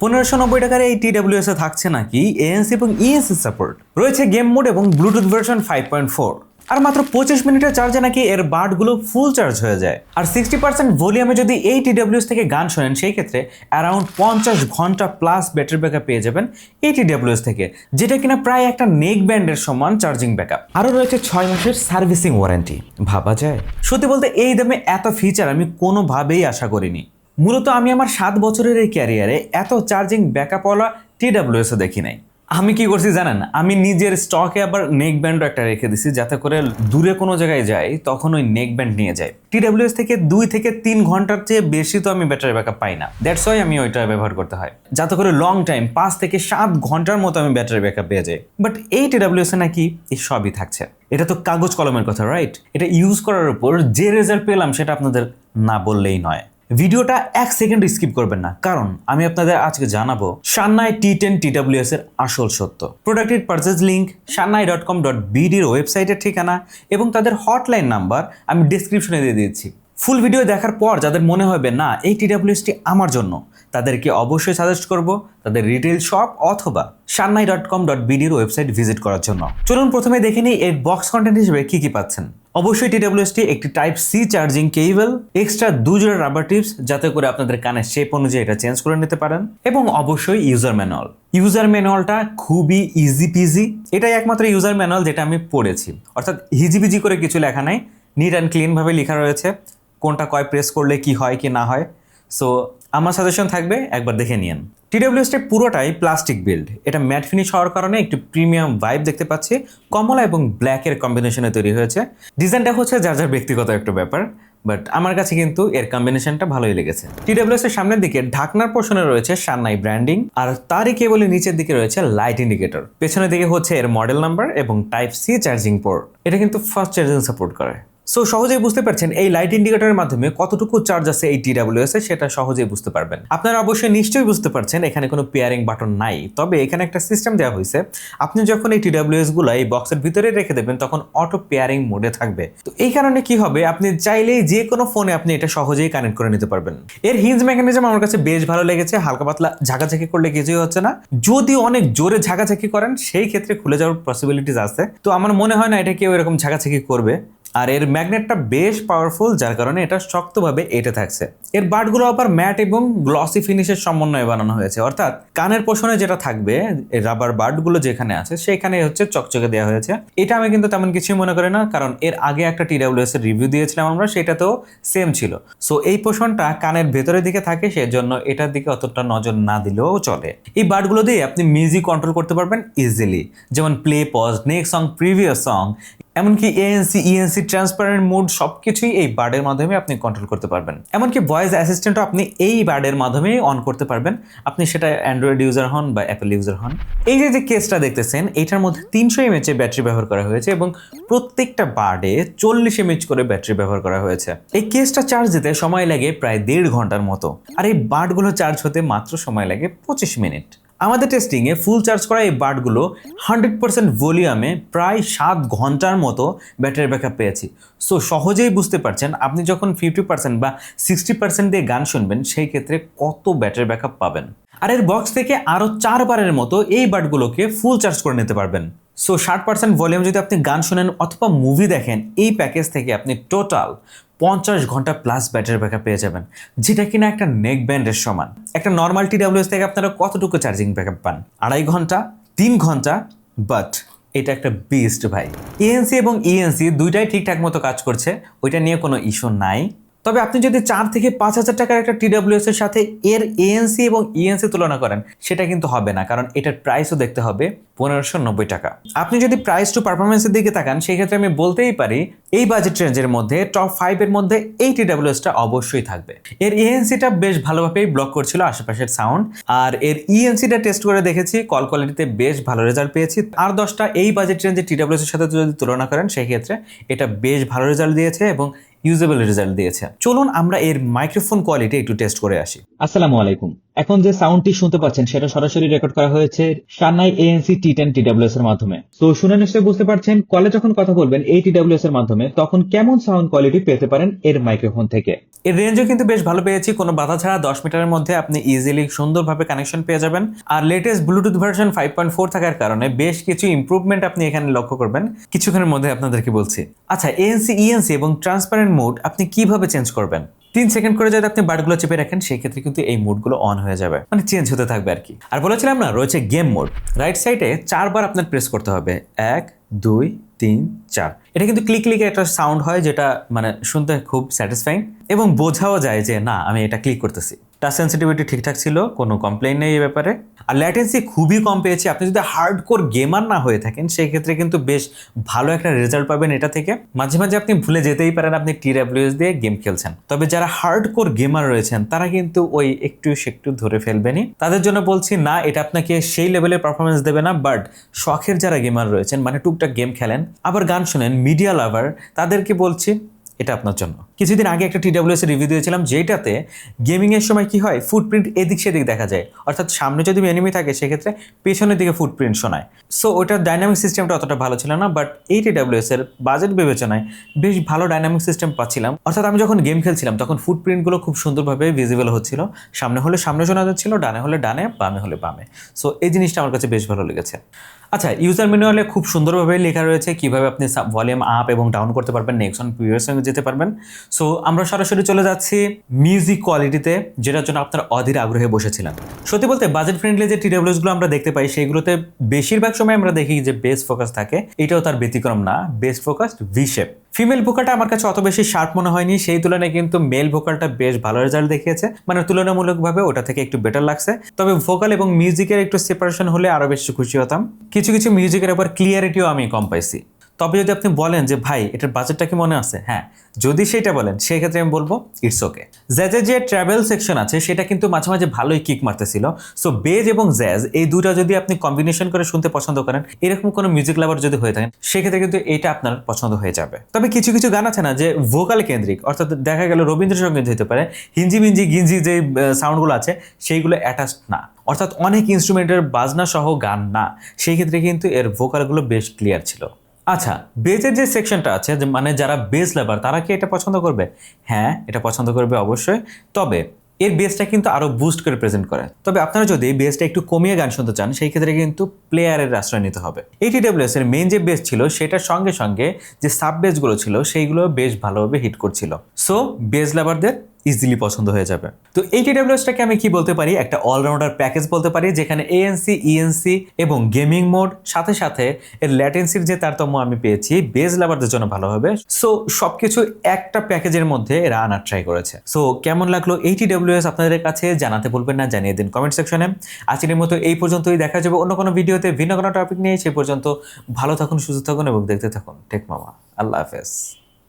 পনেরোশো নব্বই টাকার এই টিডাব্লিউএস এ থাকছে নাকি এএনসি এবং ইএনসি সাপোর্ট রয়েছে গেম মোড এবং Bluetooth version five point four আর মাত্র পঁচিশ মিনিটের চার্জে নাকি এর বার্ডগুলো ফুল চার্জ হয়ে যায়। আর সিক্সটি পার্সেন্ট ভলিউমে যদি এই টিডাব্লিউএস থেকে গান শোনেন, সেই ক্ষেত্রে অ্যারাউন্ড পঞ্চাশ ঘণ্টা প্লাস ব্যাটারি ব্যাকআপ পেয়ে যাবেন এই টিডাব্লিউএস থেকে, যেটা কিনা প্রায় একটা নেক ব্যান্ডের সমান চার্জিং ব্যাকআপ আরও রয়েছে ছয় মাসের সার্ভিসিং ওয়ারেন্টি ভাবা যায়? সত্যি বলতে এই দামে এত ফিচার আমি কোনোভাবেই আশা করিনি। মূলত আমি আমার সাত বছরের এই ক্যারিয়ারে এত চার্জিং ব্যাকআপওয়ালা টিডাব্লিউএসও দেখি নাই। আমি কি করছি জানেন? আমি নিজের স্টকে আবার নেক ব্যান্ডও একটা রেখে দিছি যাতে করে দূরে কোনো জায়গায় যাই, তখন ওই নেক ব্যান্ড নিয়ে যাই টিডাব্লিউএস থেকে দুই থেকে তিন ঘণ্টার চেয়ে বেশি তো আমি ব্যাটারি ব্যাকআপ পাই না। দ্যাটস ওয়াই আমি ওইটা ব্যবহার করতে হয়। যাতে করে লং টাইম পাঁচ থেকে সাত ঘণ্টার মতো আমি ব্যাটারি ব্যাকআপ পেয়ে যাই। বাট এই টিডাব্লিউএস নাকি এই সবই থাকছে। এটা তো কাগজ কলমের কথা রাইট এটা ইউজ করার উপর যে রেজাল্ট পেলাম সেটা আপনাদের না বললেই নয়। ভিডিওটা এক সেকেন্ড স্কিপ করবেন না। কারণ আমি আপনাদের আজকে জানাব সান্নাই টি টেন টি টিডাব্লিউএস এর আসল সত্য। প্রোডাক্টের purchase link Sannai dot com dot বিডির ওয়েবসাইটের ঠিকানা এবং তাদের হটলাইন নাম্বার আমি ডিসক্রিপশনে দিয়ে দিয়েছি। ফুল ভিডিও দেখার পর যাদের মনে হবে, না, এই টিডাব্লিউএসটি আমার জন্য তাদেরকে অবশ্যই সাজেস্ট করব তাদের রিটেল শপ অথবা সান্নাই ডট কম ডট বিডির ওয়েবসাইট ভিজিট করার জন্য। চলুন প্রথমে দেখে নিই এর বক্স কন্টেন্ট হিসেবে কি কি পাচ্ছেন। অবশ্যই টিডাব্লিউএসটি একটি type C charging cable extra দুজোড়া rubber tips যাতে করে আপনাদের কানের শেপ অনুযায়ী এটা চেঞ্জ করে নিতে পারেন এবং অবশ্যই ইউজার ম্যানুয়াল ইউজার ম্যানুয়ালটা খুবই ইজি পিজি এটাই একমাত্র ইউজার ম্যানুয়াল যেটা আমি পড়েছি। অর্থাৎ হিজিবিজি করে কিছু লেখা নাই নিট অ্যান্ড ক্লিনভাবে লেখা রয়েছে, কোনটা কয় প্রেস করলে কি হয় কি না হয়। সো আমার সাজেশন থাকবে, একবার দেখে নিন টিডাব্লিউএসটি পুরোটাই প্লাস্টিক বিল্ড এটা ম্যাট ফিনিশ হওয়ার কারণে একটু প্রিমিয়াম ভাইব দেখতে পাচ্ছি। কমলা এবং ব্ল্যাকের কম্বিনেশনে তৈরি হয়েছে। ডিজাইনটা হচ্ছে যার যার ব্যক্তিগত একটা ব্যাপার বাট আমার কাছে কিন্তু এর কম্বিনেশনটা ভালোই লেগেছে। টিডাব্লিউএস এর সামনের দিকে ঢাকনার পোর্শনে রয়েছে সান্নাই ব্র্যান্ডিং আর তারই কেবলের নিচের দিকে রয়েছে লাইট ইন্ডিকেটর পেছনের দিকে হচ্ছে এর মডেল নাম্বার এবং টাইপ সি চার্জিং পোর্ট এটা কিন্তু ফাস্ট চার্জিং সাপোর্ট করে। সো সহজেই বুঝতে পারছেন এই লাইট ইন্ডিকেটরের মাধ্যমে কতটুকু চার্জ আছে এই টিডাব্লিউএস এ, সেটা সহজেই বুঝতে পারবেন। আপনারা অবশ্যই নিশ্চয়ই বুঝতে পারছেন, এখানে কোনো পেয়ারিং বাটন নাই। তবে এখানে একটা সিস্টেম দেওয়া হয়েছে, আপনি যখন এই টিডাব্লিউএসগুলো এই বক্সের ভিতরে রেখে দেবেন, তখন অটো পেয়ারিং মোডে থাকবে। তো এই কারণে কি হবে, আপনি চাইলেই যে কোনো ফোনে আপনি এটা সহজেই কানেক্ট করে নিতে পারবেন। এর হিঞ্জ মেকানিজম আমার কাছে বেশ ভালো লেগেছে, হালকা পাতলা ঝাঁকাঝাঁকি করলে কিছুই হচ্ছে না। যদি অনেক জোরে ঝাঁকাঝাঁকি করেন, সেই ক্ষেত্রে খুলে যাওয়ার পসিবিলিটিস আছে। তো আমার মনে হয় না এটা কেউ এরকম ঝাঁকাঝাঁকি করবে। আর এর ম্যাগনেটটা বেশ পাওয়ারফুল যার কারণে এটা শক্তভাবে এটে থাকছে। এর বাটগুলো আবার ম্যাট এবং গ্লসি ফিনিশের সমন্বয়ে বানানো হয়েছে। অর্থাৎ কানের পোষণে যেটা থাকবে রাবার বাটগুলো যেখানে আছে, সেখানে হচ্ছে চকচকে দেওয়া হয়েছে। এটা আমি কিন্তু তেমন কিছুই মনে করি না, কারণ এর আগে একটা টিডাব্লিউএস এর রিভিউ দিয়েছিলাম আমরা সেটাতেও সেম ছিল। সো এই পোষণটা কানের ভেতরের দিকে থাকে, সেজন্য এটার দিকে অতটা নজর না দিলেও চলে। এই বাটগুলো দিয়ে আপনি মিউজিক কন্ট্রোল করতে পারবেন ইজিলি যেমন play pause next song previous song এমনকি এএনসি ইএনসি ট্রান্সপারেন্ট মোড সব কিছুই এই বার্ডের মাধ্যমে আপনি কন্ট্রোল করতে পারবেন। এমনকি ভয়েস অ্যাসিস্ট্যান্টও আপনি এই বার্ডের মাধ্যমে অন করতে পারবেন। আপনি সেটা অ্যান্ড্রয়েড ইউজার হন বা অ্যাপেল ইউজার হন। এই যে যে কেসটা দেখতেছেন, এটার মধ্যে তিনশো এমএচের ব্যাটারি ব্যবহার করা হয়েছে এবং প্রত্যেকটা বার্ডে চল্লিশ এমএচ করে ব্যাটারি ব্যবহার করা হয়েছে। এই কেসটা চার্জ দিতে সময় লাগে প্রায় দেড় ঘণ্টার মতো। আর এই বার্ডগুলো চার্জ হতে মাত্র সময় লাগে পঁচিশ মিনিট আমাদের টেস্টিংয়ে ফুল চার্জ করা এই বার্ডগুলো হান্ড্রেড পার্সেন্ট ভলিউমে প্রায় সাত ঘণ্টার মতো ব্যাটারি ব্যাকআপ পেয়েছি। সো সহজেই বুঝতে পারছেন, আপনি যখন ফিফটি পার্সেন্ট বা সিক্সটি পার্সেন্ট দিয়ে গান শুনবেন, সেই ক্ষেত্রে কত ব্যাটারি ব্যাকআপ পাবেন। আর এর বক্স থেকে আরও চারবারের মতো এই বার্ডগুলোকে ফুল চার্জ করে নিতে পারবেন। সো ষাট পার্সেন্ট ভলিউম যদি আপনি গান শোনেন অথবা মুভি দেখেন, এই প্যাকেজ থেকে আপনি টোটাল পঞ্চাশ ঘণ্টা প্লাস ব্যাটারি ব্যাকআপ পেয়ে যাবেন। যেটা কিনা একটা নেক ব্যান্ডের সমান। একটা নর্মাল টিডাব্লিউএস থেকে আপনারা কতটুকু চার্জিং ব্যাকআপ পান? আড়াই ঘণ্টা, তিন ঘণ্টা বাট এটা একটা বেস্ট ভাই। এএনসি এবং ইএনসি দুইটাই ঠিকঠাক মতো কাজ করছে, ওইটা নিয়ে কোনো ইস্যু নাই। তবে আপনি যদি চার থেকে পাঁচ হাজার টাকার একটা টিডাব্লিউএস এর সাথে এর এএনসি এবং ইএনসি তুলনা করেন, সেটা কিন্তু হবে না, কারণ এটার প্রাইসও দেখতে হবে পনেরোশো নব্বই টাকা। আপনি যদি প্রাইস টু পারফরমেন্সের দিকে তাকান, সেই ক্ষেত্রে আমি বলতেই পারি, এই বাজেট রেঞ্জের মধ্যে টপ ফাইভের মধ্যে এই টিডাব্লিউএসটা অবশ্যই থাকবে। এর ইএনসিটা বেশ ভালোভাবেই ব্লক করছিল আশেপাশের সাউন্ড আর এর ইএনসিটা টেস্ট করে দেখেছি কল কোয়ালিটিতে বেশ ভালো রেজাল্ট পেয়েছি। আর দশটা এই বাজেট রেঞ্জে টিডাব্লিউএস এর সাথে যদি তুলনা করেন, সেই ক্ষেত্রে এটা বেশ ভালো রেজাল্ট দিয়েছে এবং ইউজেবল রেজাল্ট দিয়েছে। চলুন আমরা এর মাইক্রোফোন কোয়ালিটি একটু টেস্ট করে আসি। আসসালামু আলাইকুম। এখন যে সাউন্ডটি শুনতে পাচ্ছেন, সেটা সরাসরি রেকর্ড করা হয়েছে সান্নাই এএনসি টি টেন টিডাব্লিউএস এর মাধ্যমে। তো শুনে নিশ্চয়ই বুঝতে পারছেন, কলে যখন কথা বলবেন এই টিডাব্লিউএস এর মাধ্যমে, তখন কেমন সাউন্ড কোয়ালিটি পেতে পারেন এর মাইক্রোফোন থেকে? এর রেঞ্জও কিন্তু বেশ ভালো পেয়েছি, কোনো বাধা ছাড়া দশ মিটারের মধ্যে আপনি ইজিলি সুন্দরভাবে কানেকশন পেয়ে যাবেন। আর latest Bluetooth version five point four থাকার কারণে বেশ কিছু ইমপ্রুভমেন্ট আপনি এখানে লক্ষ্য করবেন। কিছুক্ষণের মধ্যে আপনাদেরকে বলছি। আচ্ছা এএনসি ইএনসি এবং ট্রান্সপারেন্ট মোড আপনি কীভাবে চেঞ্জ করবেন? তিন সেকেন্ড করে যদি আপনি বার্ডগুলো চেপে রাখেন সেই ক্ষেত্রে কিন্তু এই মোডগুলো অন হয়ে যাবে। মানে চেঞ্জ হতে থাকবে আর কি। আর বলেছিলাম না, রয়েছে গেম মোড রাইট সাইডে চারবার আপনার প্রেস করতে হবে। এক, দুই, তিন, চার। এটা কিন্তু ক্লিক ক্লিকে একটা সাউন্ড হয় যেটা মানে শুনতে খুব স্যাটিসফাইং এবং বোঝাও যায় যে, না, আমি এটা ক্লিক করতেছি। টাচ সেন্সিটিভিটি ঠিকঠাক ছিল, কোনো কমপ্লেন নেই এই ব্যাপারে। আর ল্যাটেন্সি খুবই কম পেয়েছি। আপনি যদি হার্ড কোর গেমার না হয়ে থাকেন সেই ক্ষেত্রে কিন্তু বেশ ভালো একটা রেজাল্ট পাবেন এটা থেকে। মাঝে মাঝে আপনি ভুলে যেতেই পারেন, আপনি টি ডাব্লিউএস দিয়ে গেম খেলছেন। তবে যারা হার্ড কোর গেমার রয়েছেন, তারা কিন্তু ওই একটু সেকটু ধরে ফেলবেনই। তাদের জন্য বলছি, না, এটা আপনাকে সেই লেভেলের পারফরমেন্স দেবে না বাট শখের যারা গেমার রয়েছেন মানে টুকটাক গেম খেলেন, আবার গান শোনেন মিডিয়া লাভার তাদেরকে বলছি এটা আপনার জন্য। কিছুদিন আগে একটা টিডাব্লিউএস রিভিউ দিয়েছিলাম, যেটাতে গেমিং এর সময় কি হয় ফুটপ্রিন্ট এদিক সেদিক দেখা যায়। অর্থাৎ সামনে যদি এনিমি থাকে, সেক্ষেত্রে পেছনের দিকে ফুটপ্রিন্ট শোনায়। সো ওটার ডাইনামিক সিস্টেমটা অতটা ভালো ছিল না বাট এই টিডাব্লিউএস এর বাজেট বিবেচনায় বেশ ভালো ডাইনামিক সিস্টেম পাচ্ছিলাম। অর্থাৎ আমি যখন গেম খেলছিলাম, তখন ফুটপ্রিন্টগুলো খুব সুন্দরভাবে ভিজিবল হচ্ছিল। সামনে হলে সামনে শোনা যাচ্ছিল, ডানে হলে ডানে, বামে হলে বামে। সো এই জিনিসটা আমার কাছে বেশ ভালো লেগেছে। আচ্ছা ইউজার ম্যানুয়ালে খুব সুন্দরভাবে লেখা রয়েছে, কীভাবে আপনি ভলিউম আপ এবং ডাউন করতে পারবেন প্রিভিয়াস সঙ্গে যেতে পারবেন। সো আমরা সরাসরি চলে যাচ্ছি মিউজিক কোয়ালিটিতে যেটার জন্য আপনার অধীর আগ্রহে বসেছিলাম সত্যি বলতে বাজেট ফ্রেন্ডলি যে টিডাব্লিউসগুলো আমরা দেখতে পাই সেইগুলোতে বেশিরভাগ সময় আমরা দেখি যে বেস ফোকাস থাকে। এটাও তার ব্যতিক্রম না bass focused V shape female ভোকালটা আমার কাছে অত বেশি শার্প মনে হয়নি, সেই তুলনায় কিন্তু মেল ভোকালটা বেশ ভালো রেজাল্ট দেখিয়েছে। মানে তুলনামূলকভাবে ওটা থেকে একটু বেটার লাগছে। তবে ভোকাল এবং মিউজিকের একটু সেপারেশন হলে আরও বেশি খুশি হতাম। কিছু কিছু মিউজিকের আবার ক্লিয়ারিটিও আমি কম পাইছি। তবে যদি আপনি বলেন যে, ভাই, এটার বাজেটটা কি মনে আছে? হ্যাঁ যদি সেটা বলেন সেই ক্ষেত্রে আমি বলব ইটস ওকে জ্যাজের যে ট্রাভেল সেকশন আছে, সেটা কিন্তু মাঝে মাঝে ভালোই কিক মারতেছিল। সো বেজ এবং জ্যাজ এই দুটা যদি আপনি কম্বিনেশন করে শুনতে পছন্দ করেন, এরকম কোনো মিউজিক লাভার যদি হয়ে থাকেন, সেক্ষেত্রে কিন্তু এটা আপনার পছন্দ হয়ে যাবে। তবে কিছু কিছু গান আছে না যে ভোকাল কেন্দ্রিক, অর্থাৎ দেখা গেল রবীন্দ্রসঙ্গীত হতে পারে হিঞ্জি মিঞ্জি গিঞ্জি যে সাউন্ডগুলো আছে, সেইগুলো অ্যাটাচড না। অর্থাৎ অনেক ইনস্ট্রুমেন্টের বাজনা সহ গান না। সেই ক্ষেত্রে কিন্তু এর ভোকালগুলো বেশ ক্লিয়ার ছিল। আচ্ছা বেজের যে সেকশনটা আছে, যে মানে যারা বেজ লাভার তারা কি এটা পছন্দ করবে? হ্যাঁ এটা পছন্দ করবে অবশ্যই। তবে এর বেসটা কিন্তু আরও বুস্ট করে প্রেজেন্ট করে। তবে আপনারা যদি বেসটা একটু কমিয়ে গান শুনতে চান, সেই ক্ষেত্রে কিন্তু প্লেয়ারের আশ্রয় নিতে হবে। এই টিডাব্লিউএস এর মেইন যে বেস ছিল, সেটার সঙ্গে সঙ্গে যে সাব বেসগুলো ছিল, সেইগুলো বেশ ভালোভাবে হিট করছিল। সো বেস লাভারদের ইজিলি পছন্দ হয়ে যাবে। তো এই টিডাব্লিউএসটাকে আমি কি বলতে পারি? একটা অলরাউন্ডার প্যাকেজ বলতে পারি, যেখানে এএনসি ইএনসি E এবং গেমিং মোড সাথে সাথে এর ল্যাটেন্সির যে তারতম্য আমি পেয়েছি বেজ লাভারদের জন্য ভালো হবে। সো সবকিছু একটা প্যাকেজের মধ্যে এরা আনার ট্রাই করেছে। সো কেমন লাগল এই টিডাব্লিউএস আপনাদের কাছে? জানাতে বলবেন না, জানিয়ে দিন কমেন্ট সেকশনে আজকের মতো এই পর্যন্তই, দেখা যাবে অন্য কোনো ভিডিওতে ভিন্ন কোনো টপিক নিয়ে। সে পর্যন্ত ভালো থাকুন, সুস্থ থাকুন এবং দেখতে থাকুন টেক মামা আল্লাহ হাফেজ।